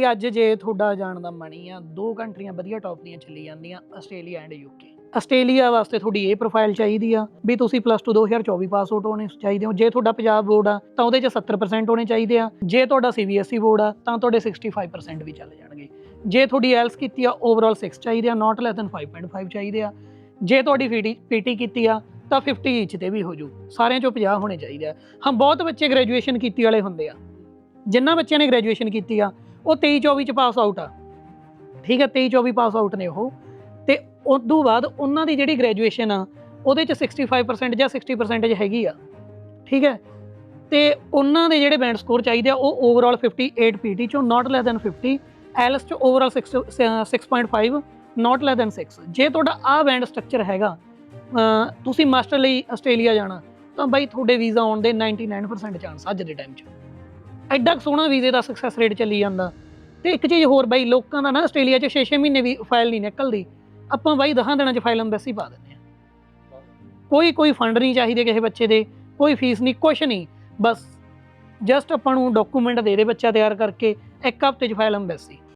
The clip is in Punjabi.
ਕਿ ਅੱਜ ਜੇ ਤੁਹਾਡਾ ਜਾਣ ਦਾ ਮਨ ਹੀ ਆ, ਦੋ ਕੰਟਰੀਆਂ ਵਧੀਆ ਟੌਪ ਦੀਆਂ ਚੱਲੀ ਜਾਂਦੀਆਂ, ਆਸਟ੍ਰੇਲੀਆ ਐਂਡ ਯੂਕੇ ਆਸਟ੍ਰੇਲੀਆ ਵਾਸਤੇ ਤੁਹਾਡੀ ਇਹ ਪ੍ਰੋਫਾਈਲ ਚਾਹੀਦੀ ਆ ਵੀ ਤੁਸੀਂ ਪਲੱਸ 2 2024 ਪਾਸ ਆਊਟ ਹੋਣੇ ਚਾਹੀਦੇ ਹੋ। ਜੇ ਤੁਹਾਡਾ ਪੰਜਾਬ ਬੋਰਡ ਆ, ਤਾਂ ਉਹਦੇ ਚ 70% ਹੋਣੇ ਚਾਹੀਦੇ ਆ। ਜੇ ਤੁਹਾਡਾ ਸੀਬੀਐਸਈ ਬੋਰਡ ਆ, ਤਾਂ ਤੁਹਾਡੇ 65% ਵੀ ਚੱਲ ਜਾਣਗੇ। ਜੇ ਤੁਹਾਡੀ ਐਲਸ ਕੀਤੀ ਆ ਓਵਰਆਲ 6 ਚਾਹੀਦੇ ਆ ਨਾਟ ਲੈਸ ਦੈਨ 5.5 ਚਾਹੀਦੇ ਆ। ਜੇ ਤੁਹਾਡੀ ਪੀਟੀ ਕੀਤੀ ਆ, ਤਾਂ 50 ਈਚ ਤੇ ਵੀ ਹੋ ਜੂ ਸਾਰਿਆਂ ਚੋਂ 50 ਹੋਣੇ ਚਾਹੀਦੇ ਆ। ਹਾਂ, ਬਹੁਤ ਬੱਚੇ ਗ੍ਰੈਜੂਏਸ਼ਨ ਕੀਤੀ ਵਾਲੇ ਹੁੰਦੇ ਆ। ਜਿਨ੍ਹਾਂ ਬੱਚਿਆਂ ਨੇ ਗ੍ਰੈਜੂਏਸ਼ਨ ਕੀਤੀ ਆ ਉਹ 23 24 ਚ ਪਾਸ ਆਊਟ ਆ। ਠੀਕ ਹੈ 23 24 ਪਾਸ ਆਊਟ ਨੇ ਉਹ। ਤੇ ਉਸ ਤੋਂ ਬਾਅਦ ਉਹਨਾਂ ਦੀ ਜਿਹੜੀ ਗ੍ਰੈਜੂਏਸ਼ਨ ਆ, ਉਹਦੇ ਚ 65% ਜਾਂ 60% ਹੈਗੀ ਆ। ਠੀਕ ਹੈ ਤੇ ਉਹਨਾਂ ਦੇ ਜਿਹੜੇ ਬੈਂਡ ਸਕੋਰ ਚਾਹੀਦੇ ਆ, ਉਹ ਓਵਰਆਲ 58 ਪੀਟੀ ਚੋਂ ਨਾਟ ਲੈਸ ਦੈਨ 50 ਐਲਸ ਚ ਓਵਰਆਲ 6.5 ਨਾਟ ਲੈਸ ਦੈਨ 6 ਜੇ ਤੁਹਾਡਾ ਆ ਬੈਂਡ ਸਟਰਕਚਰ ਹੈਗਾ ਤੁਸੀਂ ਮਾਸਟਰ ਲਈ ਆਸਟ੍ਰੇਲੀਆ ਜਾਣਾ, ਤਾਂ ਬਾਈ ਤੁਹਾਡੇ ਵੀਜ਼ਾ ਆਉਣ ਦੇ 99% ਚਾਂਸ ਅੱਜ ਦੇ ਟਾਈਮ 'ਚ। ਐਡਾ ਕੁ ਸੋਹਣਾ ਵੀਜ਼ੇ ਦਾ ਸਕਸੈਸ ਰੇਟ ਚੱਲੀ ਜਾਂਦਾ। ਤੇ ਇੱਕ ਚੀਜ਼ ਹੋਰ ਬਾਈ, ਲੋਕਾਂ ਦਾ ਨਾ ਆਸਟ੍ਰੇਲੀਆ 'ਚ 6-6 ਮਹੀਨੇ ਵੀ ਫਾਈਲ ਨਹੀਂ ਨਿਕਲਦੀ। ਆਪਾਂ ਬਾਈ 10 ਦਿਨਾਂ 'ਚ ਫਾਈਲ ਅੰਬੈਸੀ ਪਾ ਦਿੰਦੇ ਆ ਕੋਈ ਕੋਈ ਫੰਡ ਨਹੀਂ ਚਾਹੀਦੇ ਕਿਸੇ ਬੱਚੇ ਦੇ, ਕੋਈ ਫੀਸ ਨਹੀਂ, ਕੁਛ ਨਹੀਂ। ਬਸ ਜਸਟ ਆਪਾਂ ਨੂੰ ਡਾਕੂਮੈਂਟ ਦੇ ਦੇ ਬੱਚਾ ਤਿਆਰ ਕਰਕੇ, ਇੱਕ ਹਫ਼ਤੇ 'ਚ ਫਾਈਲ ਅੰਬੈਸੀ